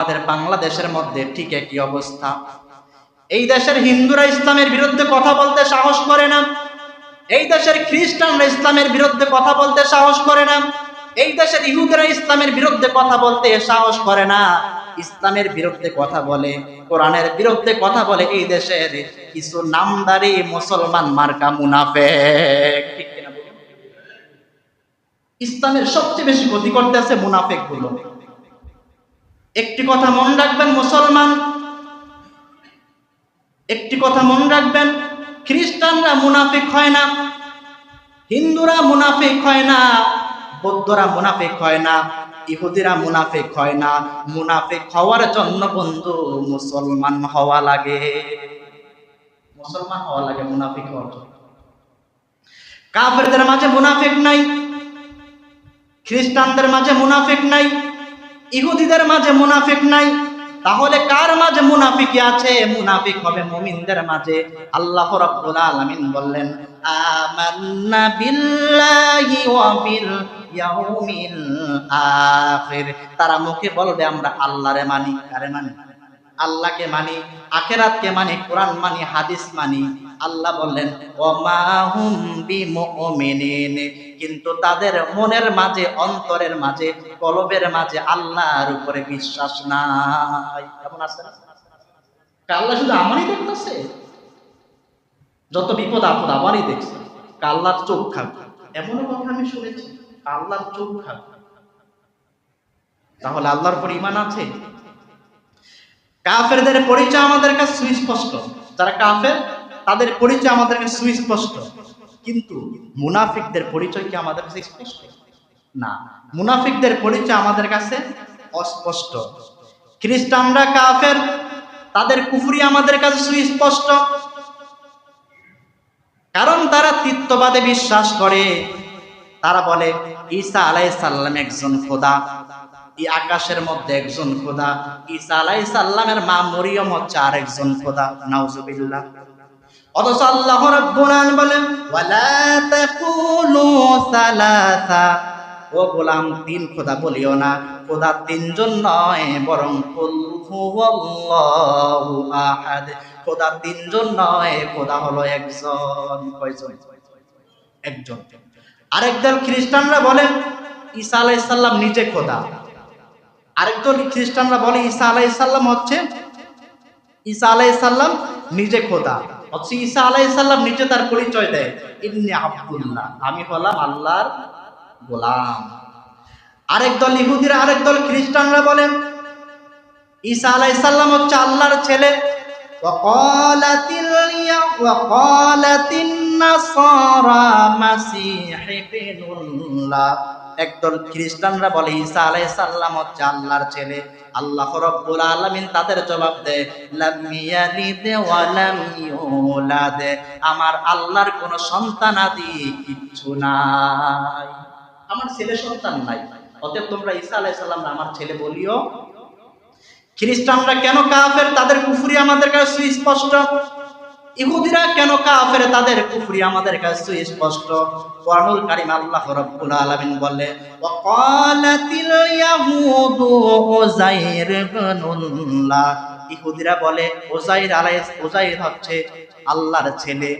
আমাদের বাংলাদেশের মধ্যে ঠিক একই অবস্থা। এই দেশের হিন্দুরা ইসলামের বিরুদ্ধে কথা বলতে সাহস করে না। এই দেশের খ্রিস্টানরা ইসলামের বিরুদ্ধে কথা বলতে সাহস করে না। এই দেশের ইহুদিরা ইসলামের বিরুদ্ধে কথা বলতে সাহস করে না। ইসলামের বিরুদ্ধে কথা বলে, কোরআনের বিরুদ্ধে কথা বলে এই দেশের কিছু নামদারি মুসলমান মার্কা বলুন? ইসলামের সবচেয়ে বেশি ক্ষতি করতেছে মুনাফেকগুলো একটি কথা মনে রাখবেন, মুসলমান। একটি কথা মনে রাখবেন, খ্রিস্টানরা মুনাফিক হয় না, হিন্দুরা মুনাফিক হয় না, বৌদ্ধরা মুনাফিক হয় না, ইহুদিরা মুনাফিক হয় না। মুনাফিক হওয়ার জন্য বন্ধু মুসলমান হওয়া লাগে। মুসলমান হওয়া লাগে, মুনাফিক হওয়ার জন্য। কাফেরদের মাঝে মুনাফিক নাই, খ্রিস্টানদের মাঝে মুনাফিক নাই। ইহুদিদের মাঝে মুনাফিক নাই। তাহলে কার মাঝে মুনাফিক আছে? মুনাফিক হবে মুমিনদের মাঝে। আল্লাহ রাব্বুল আলামিন বললেন, আমান্না বিল্লাহি ওয়া বিল ইয়াউমিল আখির। তারা মুখে বলবে আমরা আল্লাহরে মানি। কারে মানি? আল্লাহকে মানি, আখেরাতকে মানি, কোরআন মানি, হাদিস মানি। আল্লাহ বললেন ওমা হুম বিমুমিনিন। কিন্তু তাদের মনের মাঝে, অন্তরের মাঝে, কলবের মাঝে আল্লাহর উপরে বিশ্বাস নাই। কেমন আছে আল্লাহ শুধু আমারই দেখতেছে। যত বিপদ আপদ আমারই দেখছে। কা আল্লাহর চোখ খাবে এমনও কথা আমি শুনেছি, আল্লাহর চোখ খাবে তাহলে আল্লাহর উপর ইমান আছে? কাফেরদের পরিচয় আমাদের কাছে সুস্পষ্ট। যারা কাফের, তাদের পরিচয় আমাদের কাছে সুস্পষ্ট। কিন্তু মুনাফিকদের পরিচয় কি আমাদের কাছে স্পষ্ট? না। মুনাফিকদের পরিচয় আমাদের কাছে অস্পষ্ট। খ্রিস্টানরা কাফের, তাদের কুফরি আমাদের কাছে সুস্পষ্ট। কারণ তারা তিত্ববাদে বিশ্বাস করে। তারা বলে, ঈসা আলাইহিস সাল্লাম একজন খোদা। এই আকাশের মধ্যে একজন খোদা। ঈসা আলাইহিস সাল্লামের মা মরিয়ম হচ্ছে আরেকজন খোদা। নাউজুবিল্লাহ। অথচ আল্লাহ রাব্বুল আলামিন বলেন, ওয়ালা তাকুলু সালাসা। ও গোলাম, তিন খোদা বলিও না, খোদা তিনজন নয়, বরং আহাদ। খোদা তিনজন নয়, খোদা হলো একজন। কয়জন একজন। আরেকদল খ্রিস্টানরা বলেন ঈসা আলাইহিস সালাম নিজে খোদা। আরেকদল খ্রিস্টানরা বলে, ঈসা আলাইহিস সালাম হচ্ছে, ঈসা আলাইহিস সালাম নিজে খোদা। অথচ ঈসা আলাইহিস সালাম নিজে তার পরিচয় দেয় ইন্নি আব্দুল্লাহ আমি হলাম আল্লাহর গোলাম আরেক দল ইহুদিরা আরেক দল খ্রিস্টানরা বলেন ঈসা আলাইহিস সালাম হচ্ছে আল্লাহর ছেলে وقالت اليهود وقالت النصارى مسيح ابن الله একদল খ্রিস্টানরা বলে, ঈসা আলাইহিস সালাম হচ্ছে আল্লাহর ছেলে। আল্লাহ রাব্বুল আলামিন তাদের জবাব দেয় আমার আল্লাহর কোনো সন্তান আদি কিচ্ছু নাই। আমার ছেলে সন্তান নাই। অতএব তোমরা ঈসা আলাইহিস সালাম আমার ছেলে বলিও। খ্রিস্টানরা কেন কাফের? তাদের কুফরি আমাদের কাছে সুস্পষ্ট। ইহুদিরা কেন কাফের? তাদের কুফরি আমাদের কাছে সুস্পষ্ট কোরআনুল কারীম আল্লাহ রাব্বুল আলামিন বলে ইহুদিরা বলে ওজাইর আলাইহিস ওজাইর হচ্ছে আল্লাহর ছেলে।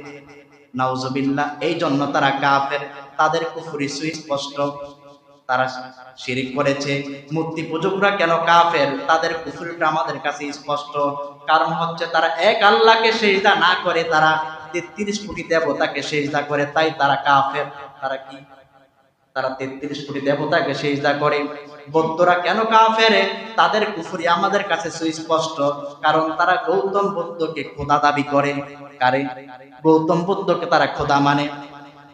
নাউজুবিল্লাহ এই জন্য তারা কাফের। তাদের কুফরি সুস্পষ্ট। তারা শিরিক করেছে। মূর্তি পূজকরা কেন কাফের? তাদের কুফরিটা আমাদের কাছে স্পষ্ট। কারণ হচ্ছে তারা এক আল্লাহকে সেজদা না করে, তারা তেত্রিশ কোটি দেবতাকে সেজদা করে, তাই তারা কাফের। তারা কি? তারা তেত্রিশ কোটি দেবতাকে সেজদা করে। বৌদ্ধরা কেন কাফের? তাদের কুফরি আমাদের কাছে সুস্পষ্ট। কারণ তারা গৌতম বুদ্ধকে খোদা দাবি করে। কারে? গৌতম বুদ্ধকে তারা খোদা মানে।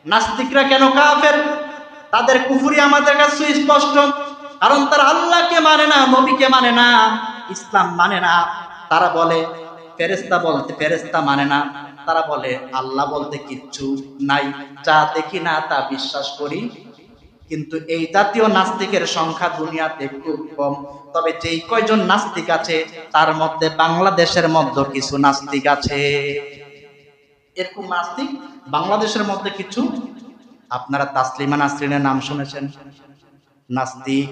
নাস্তিকরা কেন কাফের? তাদের কুফুরি আমাদের কাছে সুস্পষ্ট। কারণ তারা আল্লাহকে মানে না, নবীকে মানে না, ইসলাম মানে না। তারা বলে ফেরেস্তা বলতে ফেরেস্তা মানে না। তারা বলে, আল্লাহ বলতে কিচ্ছু নাই, যা দেখি না তা বিশ্বাস করি। কিন্তু এই জাতীয় নাস্তিকের সংখ্যা দুনিয়াতে খুব কম। তবে যেই কয়জন নাস্তিক আছে, তার মধ্যে বাংলাদেশের মধ্যে কিছু নাস্তিক আছে। এরকম নাস্তিক বাংলাদেশের মধ্যে কিছু আপনারা তাসলিমা নাসরিনের নাম শুনেছেন? নাস্তিক।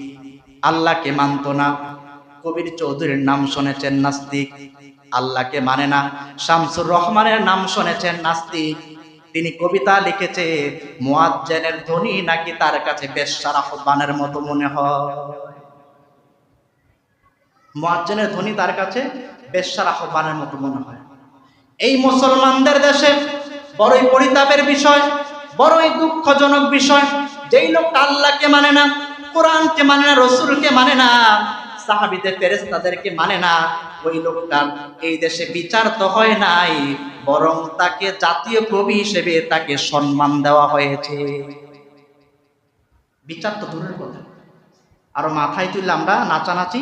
আল্লাহকে মানত না। কবির চৌধুরীর নাম শুনেছেন নাস্তিক। আল্লাহকে মানে না। শামসুর রহমানের নাম শুনেছেন নাস্তিক। তিনি কবিতা লিখেছে মুয়াজ্জেনের ধ্বনি নাকি তার কাছে বেশ্যার আহ্বানের মতো মনে হয়। মুয়াজ্জেনের ধ্বনি তার কাছে বেশ্যার আহ্বানের মতো মনে হয়। এই মুসলমানদের দেশে বড়ই পরিতাপের বিষয়। বড়ই দুঃখজনক বিষয়। যেই লোক আল্লাহকে মানে না, কোরআনকে মানে না, রসুলকে মানে না, সাহাবিদের ফেরেস্তাদেরকে মানে না, ওই লোকটার এই দেশে বিচার তো হয় নাই, বরং তাকে জাতীয় কবি হিসেবে তাকে সম্মান দেওয়া হয়েছে। বিচার তো দূরের কথা। আরও মাথায় তুললে আমরা নাচানাচি